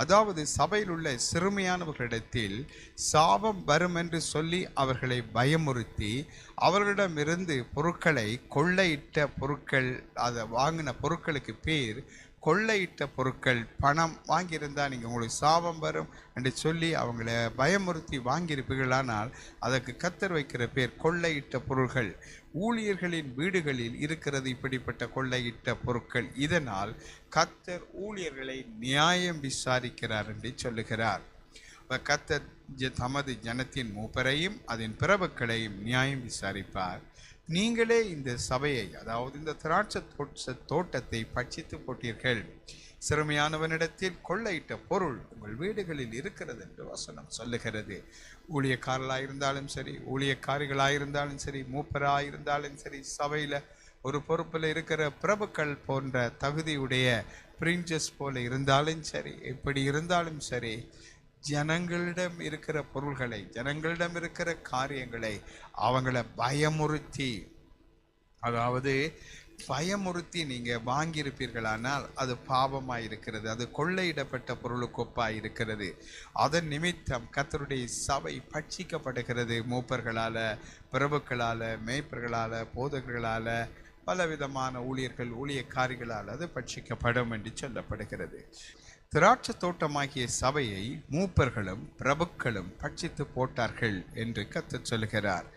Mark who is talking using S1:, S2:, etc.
S1: அதாவது சபையில் உள்ள சிறுமியானவர்களிடத்தில் சாபம் வரும் என்று சொல்லி அவர்களை பயமுறுத்தி அவர்களிடமிருந்து பொருட்களை கொள்ளையிட்ட பொருட்கள் அதை வாங்கின பொருட்களுக்கு பேர் கொள்ளையிட்ட பொருட்கள் பணம் வாங்கியிருந்தால் நீங்கள் உங்களுக்கு சாபம் வரும் என்று சொல்லி அவங்கள பயமுறுத்தி வாங்கியிருப்பீர்களானால் அதற்கு கத்தர் வைக்கிற பேர் கொள்ளையிட்ட பொருள்கள் ஊழியர்களின் வீடுகளில் இருக்கிறது இப்படிப்பட்ட கொள்ளையிட்ட பொருட்கள். இதனால் கத்தர் ஊழியர்களை நியாயம் விசாரிக்கிறார் என்று சொல்லுகிறார். கத்தர் தமது ஜனத்தின் மூப்பரையும் அதன் பிறவுக்களையும் நியாயம் விசாரிப்பார். நீங்களே இந்த சபையை அதாவது இந்த திராட்சை தோட்ட தோட்டத்தை பட்சித்து போட்டீர்கள். சிறுமையானவனிடத்தில் கொள்ளையிட்ட பொருள் உங்கள் வீடுகளில் இருக்கிறது என்று வசனம் சொல்லுகிறது. ஊழியக்காரர்களாக இருந்தாலும் சரி ஊழியக்காரிகளாக இருந்தாலும் சரி மூப்பராக இருந்தாலும் சரி சபையில் ஒரு பொறுப்பில் இருக்கிற பிரபுக்கள் போன்ற தகுதியுடைய பிரிஞ்சஸ் போல இருந்தாலும் சரி எப்படி இருந்தாலும் சரி ஜனங்களிடம் இருக்கிற பொருள்களை ஜனங்களிடம் இருக்கிற காரியங்களை அவங்கள பயமுறுத்தி அதாவது பயமுறுத்தி நீங்கள் வாங்கியிருப்பீர்களானால் அது பாவமாக இருக்கிறது அது கொள்ளையிடப்பட்ட பொருளுக்கொப்பாக இருக்கிறது. அதன் நிமித்தம் கத்தருடைய சபை பட்சிக்கப்படுகிறது. மூப்பர்களால் பிரபுக்களால் மேய்ப்பர்களால் போதகர்களால் பலவிதமான ஊழியர்கள் ஊழியக்காரிகளால் அது பட்சிக்கப்படும் என்று சொல்லப்படுகிறது. திராட்சை தோட்டமாகிய சபையை மூப்பர்களும் பிரபுக்களும் பட்சித்து போட்டார்கள் என்று கத்து சொல்கிறார்.